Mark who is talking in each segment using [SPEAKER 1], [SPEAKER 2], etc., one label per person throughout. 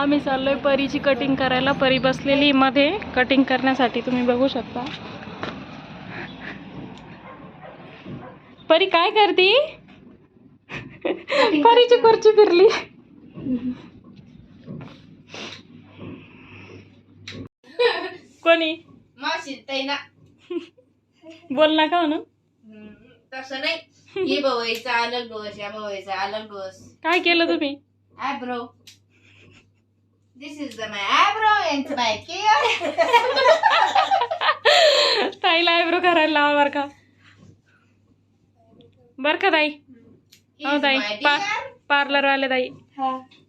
[SPEAKER 1] आम्ही चाललोय परीची कटिंग करायला. परी बसलेली मध्ये. कटिंग करण्यासाठी तुम्ही बघू शकता. परी काय करती? परीची खुर्ची फिरली. कोणी? बोल ना का म्हणून?
[SPEAKER 2] तसं नाही. ही बवायचा अलग डोस या बवायचा अलग डोस
[SPEAKER 1] काय केलं तुम्ही?
[SPEAKER 2] Eyebrow this is the my eyebrow and my care
[SPEAKER 1] ताईला आयब्रो करायला लावा बर का. बर का ताई? हो ताई पार्लर वाले ताई.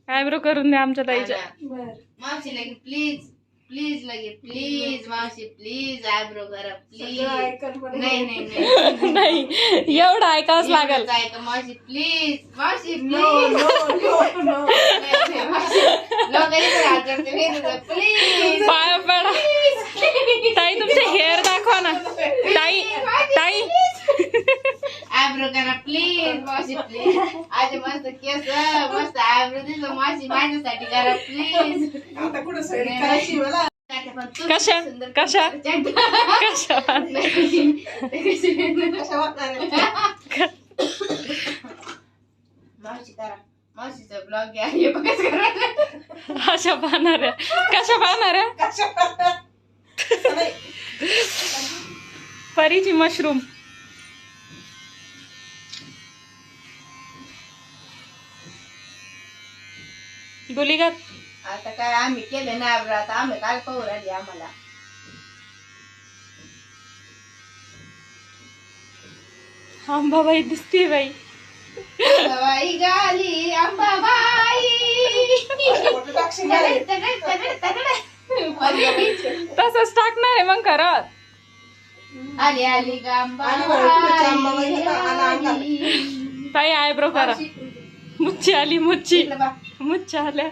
[SPEAKER 1] आयब्रो करून द्या आमच्या ताईच्या.
[SPEAKER 2] मावशी लगे प्लीज प्लीज लगे प्लीज मावशी प्लीज आयब्रो करा प्लीज नाही नाही नाही.
[SPEAKER 1] नाही एवढं ऐकावंच लागल.
[SPEAKER 2] मावशी प्लीज मावशी प्लीज
[SPEAKER 1] पाया पडा ताई तुमचे हेअर दाखवा ना ताई ताई
[SPEAKER 2] आयब्रो करा प्लीज मावशी प्लीज आज मस्त केस मस्त आयब्रो दिलं मावशी माझ्यासाठी करा प्लीज
[SPEAKER 1] कशा कशा कशा
[SPEAKER 2] मावशी करा मावशीचा ब्लॉग घ्या हे बघ कसं करा
[SPEAKER 1] अशा पाहणाऱ्या कशा पाहणाऱ्या परीची मशरूम गुलीगत
[SPEAKER 2] आता काय आम्ही केलं ना आयब्रो आता आम्ही काय पाहू राहिली आम्हाला
[SPEAKER 1] अंबाबाई दिसते बाई
[SPEAKER 2] गाली अंबाबाई तगड.
[SPEAKER 1] तसंच टाकणार आहे मग खरंच
[SPEAKER 2] आली आली
[SPEAKER 1] ताई आयब्रो करा. मुच्ची आली
[SPEAKER 2] बा.
[SPEAKER 1] मुच्छा आल्या.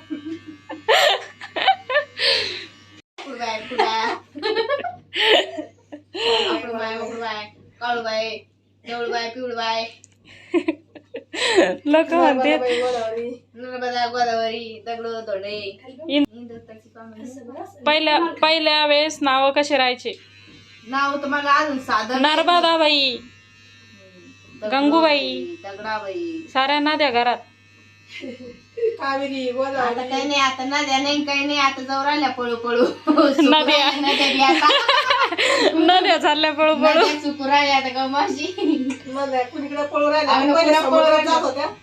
[SPEAKER 2] कुडबाय, कुडा.
[SPEAKER 1] लोक म्हणते. पहिल्या पहिल्या वेळेस नाव कसे राहायचे?
[SPEAKER 2] नाव तर मला अजून साधन
[SPEAKER 1] नर्मदाबाई गंगूबाई.
[SPEAKER 2] दगडाबाई.
[SPEAKER 1] साऱ्या नद्या घरात.
[SPEAKER 2] आता काही नाही आता नद्या नाही काही नाही आता जाऊ राहिल्या पळू पळू.
[SPEAKER 1] नद्या.
[SPEAKER 2] नद्या
[SPEAKER 1] नद्या चालल्या पळू पळू.
[SPEAKER 2] चुकू राहिल्या
[SPEAKER 3] कुणीकडे पळू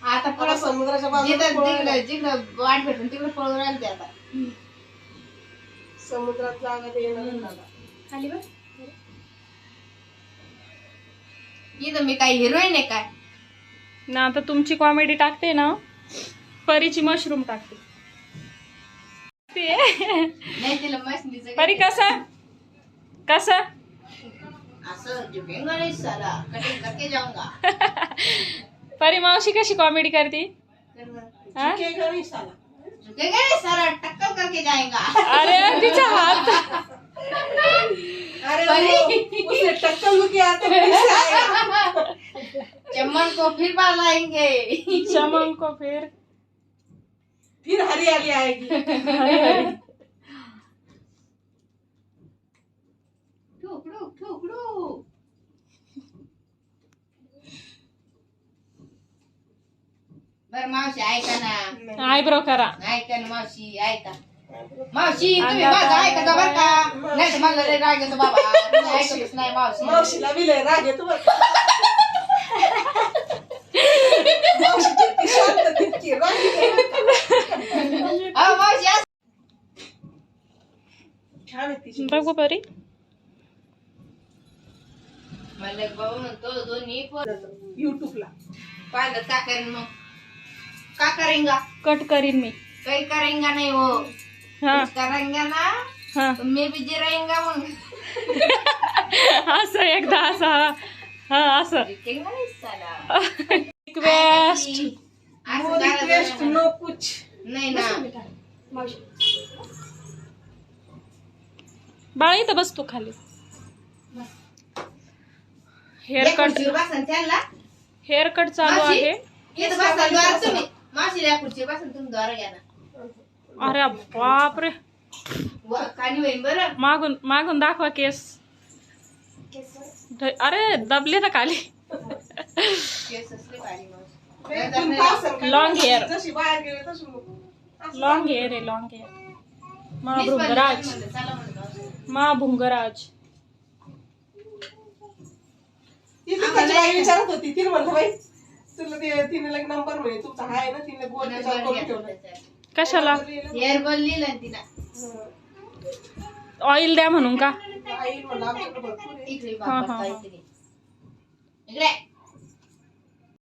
[SPEAKER 2] आता पळू
[SPEAKER 3] समुद्राच्या बाजूला.
[SPEAKER 2] जिकडं वाट भेटून तिकडे पळू राहिले ते आता.
[SPEAKER 3] समुद्रात येणार.
[SPEAKER 2] इथं मी काय हिरोईन आहे काय?
[SPEAKER 1] ना आता तुमची कॉमेडी टाकते ना परीची मशरूम टाकते. ते
[SPEAKER 2] नाही तिला मशनीचं
[SPEAKER 1] परी कसा? कसा
[SPEAKER 2] असं झुकेंगा नाही साला कटिंग करके जाऊंगा।
[SPEAKER 1] परी मावशी कशी कॉमेडी करते? हा?
[SPEAKER 3] झुकेगा नाही साला.
[SPEAKER 2] झुकेंगा नहीं साला टक्कर करके जाएगा।
[SPEAKER 1] अरे तिचा हात
[SPEAKER 3] अरे
[SPEAKER 2] परी.
[SPEAKER 3] वो, उसे टक्कर लुके आते फिर से आएगा
[SPEAKER 2] चमन को फिर बाल आएंगे
[SPEAKER 1] चमन को फिर।
[SPEAKER 3] फिर हरियाली आएगी।
[SPEAKER 2] ठुकड़ू बर मावशी ऐका ना.
[SPEAKER 1] आयब्रो करा.
[SPEAKER 2] ऐका ना मावशी ऐका. मावशी तुम्ही माझं ऐका का बर का? नाही तर मला लय राग येतो बाबा. तुम्ही ऐकतच नाही मावशी.
[SPEAKER 3] मावशीला बी लय राग येतो बरं. मावशी जितकी शांत तितकी राग येतो.
[SPEAKER 2] अहो, मावशी असं-
[SPEAKER 3] छान आहे तिची.
[SPEAKER 1] बघू परी
[SPEAKER 2] मला एक भाऊ म्हणतो दोन्ही पोरं
[SPEAKER 3] युट्यूबला
[SPEAKER 2] पाहिलं का करेन मग. का करेंगा
[SPEAKER 1] कट करीन मी.
[SPEAKER 2] काही करेंगा नाही हो.
[SPEAKER 1] हा.
[SPEAKER 2] कुछ करेंगा ना?
[SPEAKER 1] हा.
[SPEAKER 2] तो मैं भी जे रहेंगा मग
[SPEAKER 1] असं एकदा असं हा. हा असं
[SPEAKER 2] जिंकेंगा नाही साला
[SPEAKER 1] रिक्वेस्ट
[SPEAKER 2] असं
[SPEAKER 3] नो रिक्वेस्ट. नो कुछ
[SPEAKER 2] नाही ना.
[SPEAKER 1] बाळा इथं बस तू खाली. हेअर कट हेअर कट चालू? आहे. अरे बापरे. मागून मागून दाखवा केस. अरे दबले ना
[SPEAKER 3] तशी नको. असं
[SPEAKER 1] लॉंग हेअर आहे. Long hair Maa Bhringraj. मा भुंगराज
[SPEAKER 3] ती तिकडची बाई विचारत होती तिने म्हणलं बाई तुला ते तिने लग नंबर म्हणे तुमचा हाय ना तिने गोल त्याच्यावर करून ठेवलं
[SPEAKER 1] कशाला
[SPEAKER 2] हेअर बॉल लिहिलं ना तिला
[SPEAKER 1] ऑइल द्या म्हणून का
[SPEAKER 3] आई म्हणलं आमच्याकडे भरपूर आहे.
[SPEAKER 2] इकडे
[SPEAKER 1] हा, हा,
[SPEAKER 2] बाबा
[SPEAKER 1] हा.
[SPEAKER 2] काहीतरी. इकडे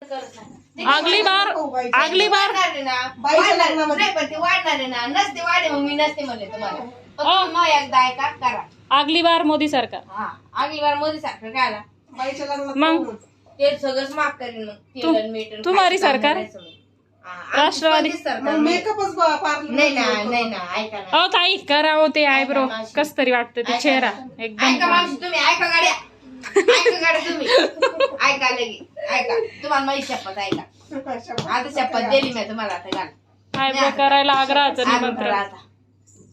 [SPEAKER 2] करत नाही. ते
[SPEAKER 1] अगली बार
[SPEAKER 3] हो, बाईचं.
[SPEAKER 1] अगली बार
[SPEAKER 2] वाढणार आहे ना
[SPEAKER 3] बाईच्या
[SPEAKER 2] वाढणार-
[SPEAKER 3] लग्नामध्ये.
[SPEAKER 2] नाही पण ते वाढणार आहे ना नसते वाढे मग मी नसते म्हणले तुम्हाला फक्त
[SPEAKER 1] अ.
[SPEAKER 2] मग एकदा ऐका करा
[SPEAKER 1] अगली बार मोदी सरकार
[SPEAKER 2] हा अगली बार मोदी सारखं काय आला
[SPEAKER 3] बाईच्या लग्नात
[SPEAKER 1] मग?
[SPEAKER 2] ते सगळंच माफ करीन मग
[SPEAKER 1] तू-
[SPEAKER 2] खायचं
[SPEAKER 1] सरकार?
[SPEAKER 2] मग. हा, आमची
[SPEAKER 1] राष्ट्रवादी.
[SPEAKER 2] कोणतीच सरकार.
[SPEAKER 3] मग
[SPEAKER 2] नाही.
[SPEAKER 3] मेकअपच बा- पार्लर
[SPEAKER 2] नाही ना नाही ना ऐका ना.
[SPEAKER 1] अहो ताई करावं ते आयब्रो
[SPEAKER 2] मावशी.
[SPEAKER 1] कस तरी वाटतं ते
[SPEAKER 2] ऐका
[SPEAKER 1] चेहरा. एकदम
[SPEAKER 2] मावशी तुम्ही ऐका गाड्या. ऐका गाड्या तुम्ही. ऐका लगे ऐका. तुम्हाला माझी शपथ ऐका. आता शपथ दिली मी तुम्हाला आता घाल.
[SPEAKER 1] आयब्रो करायला आग्रहाचं निमंत्रण.
[SPEAKER 2] आता.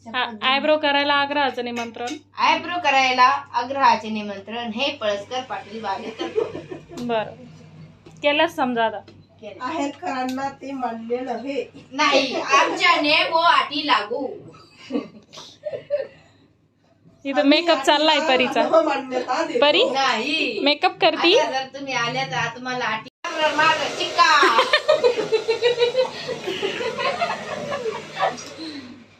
[SPEAKER 1] आयब्रो करायला आग्रहाचं निमंत्रण?
[SPEAKER 2] आयब्रो करायला अग्रहाचे निमंत्रण हे पळसकर पाटील बागेकर
[SPEAKER 1] बर. केलंच समजा आता.
[SPEAKER 2] केलं.
[SPEAKER 3] आहेरकरांना ते मान्य नव्हे.
[SPEAKER 2] नाही आमच्याने वो आटी लागू.
[SPEAKER 1] इथं मेकअप चाललाय परीचा.
[SPEAKER 3] हो, मान्यता देतो.
[SPEAKER 1] परी?
[SPEAKER 2] नाही.
[SPEAKER 1] मेकअप करती?
[SPEAKER 2] आता जर तुम्ही आल्या तर तुम्हाला आटी लागणार माझं चिक्का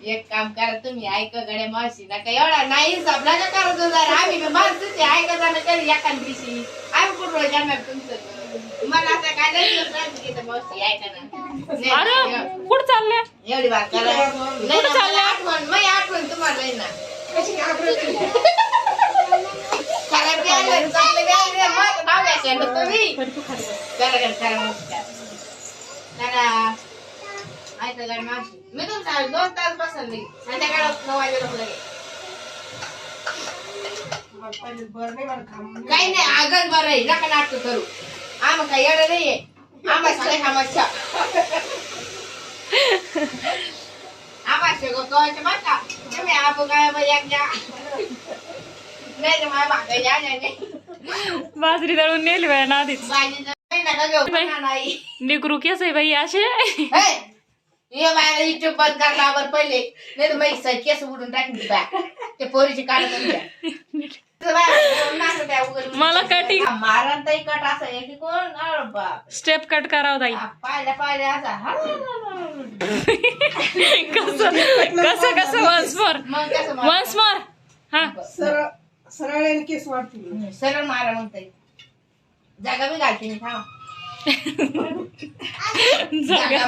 [SPEAKER 2] एक काम करा तुम्ही ऐका गड्या मावशी नका एवढा नाही सापला का करत. आम्ही माणसं ऐका जाणं तरी एका दिवशी आम्ही कुठं जाणार तुमचं? मला आता काय नाही सांगितलं मावशी ऐका ना.
[SPEAKER 1] कुठं
[SPEAKER 2] एवढी बात करा. ना, आठवण मग आठवण तुम्हाला ना.
[SPEAKER 3] कशी
[SPEAKER 2] बी बी ना तुम्ही. मी तुमचा दोन तास बसल नाही संध्याकाळ नऊ वाजेला लगे
[SPEAKER 3] मला पहिले बरं नाही मला घाम
[SPEAKER 2] काही नाही आगच बरं आहे. नका नाटक करू. आम्हा काही एवढं नाहीये. आम्हा सगळे कामाच्या. आम्हा सगळं कळायचं बरं का? तुम्ही आपण काय नाही तर या नाही
[SPEAKER 1] बाजरी दळून नेली बाय ना आधीच.
[SPEAKER 2] नका घेऊ? नाही.
[SPEAKER 1] निकरू केस आहे बाई असे.
[SPEAKER 2] ये बाहेर युट्यूब बंद करला बर पहिले. नाही तर मग केस उडून टाकून दे बाय ते पोरीची काढत
[SPEAKER 1] मला cutting-
[SPEAKER 2] मारण ताई कट असं आहे की कोण? अरे बाप.
[SPEAKER 1] स्टेप कट करावं ताई.
[SPEAKER 2] पाहिल्या पाहिल्या असा. हा.
[SPEAKER 1] कसं कसं वन्स मोर
[SPEAKER 2] मग कसं मार-
[SPEAKER 1] वन्स मोर हा.
[SPEAKER 3] सरळ सरळ केस वाढतील.
[SPEAKER 2] सरळ मारा मग ताई. जागा बी घालते मी थांब.
[SPEAKER 1] जागा.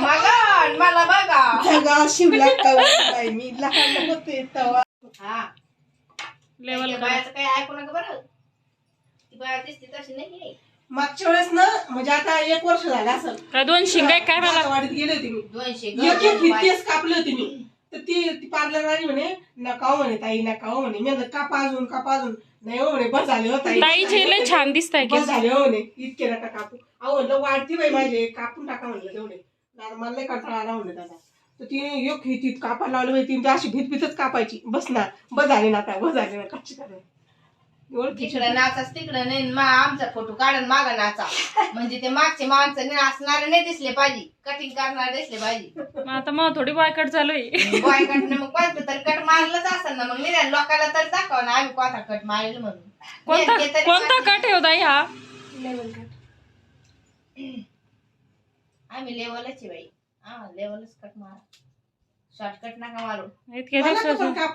[SPEAKER 2] मला बघा.
[SPEAKER 3] जगा शिवला कवा मी लहान होते तेव्हा.
[SPEAKER 2] हा.
[SPEAKER 1] लेवल
[SPEAKER 2] त्या बायाचं काही ऐकू नका बरं. ती बाया दिसते तशी नाही
[SPEAKER 3] मागच्या वेळेस ना म्हणजे आता एक वर्ष झालं असं
[SPEAKER 1] काय दोन शिंगाय काय मला
[SPEAKER 3] वाडीत गेले होते मी. एक एक
[SPEAKER 2] दोन
[SPEAKER 3] ही
[SPEAKER 2] बाया.
[SPEAKER 3] केस कापले होते मी. तर ती ती पार्लर वाली म्हणे नका म्हणे ताई नका हो म्हणे. मी म्हणलं कापा अजून कापा अजून. नाही हो म्हणे बस झाले हो ताई.
[SPEAKER 1] छान दिसताय
[SPEAKER 3] बस
[SPEAKER 1] केस
[SPEAKER 3] झाले हो म्हणे. इतके नका कापू. अहो म्हणलं वाढती बाई माझे. कापून टाका म्हणलं तेवढे दादा मला लय कंटाळा आला म्हणलं दादा. तर तिने ही तीत कापायला लावली बाई तिने ती अशी भीत भीतच कापायची. बस ना बस झाले ना आता बस झाले ना कशी करा ओळखीची
[SPEAKER 2] तिकडं नाचाच तिकडं नाही मा आमचा फोटो काढून मागा नाचा. म्हणजे ते मागचे माणसं नाचणारे नाही दिसले पाहिजे. कटिंग करणारे दिसले पाहिजे.
[SPEAKER 1] मग आता मग थोडी बायकट चालू आहे
[SPEAKER 2] बॉय कटने मग कोणतं तरी कट मारलंच असेल ना मग निदान लोकांना तर दाखवा ना आम्ही कोणता कट मारेल म्हणून.
[SPEAKER 1] कोणता
[SPEAKER 2] ते तरी
[SPEAKER 1] कोणता. कट आहे हो हा?
[SPEAKER 2] आम्ही लेवलच आहे बाई. हा लेवलच कट मारा. शॉर्टकट नका मारू.
[SPEAKER 1] इतके
[SPEAKER 3] मला
[SPEAKER 1] दिवसाचं.
[SPEAKER 3] पण काप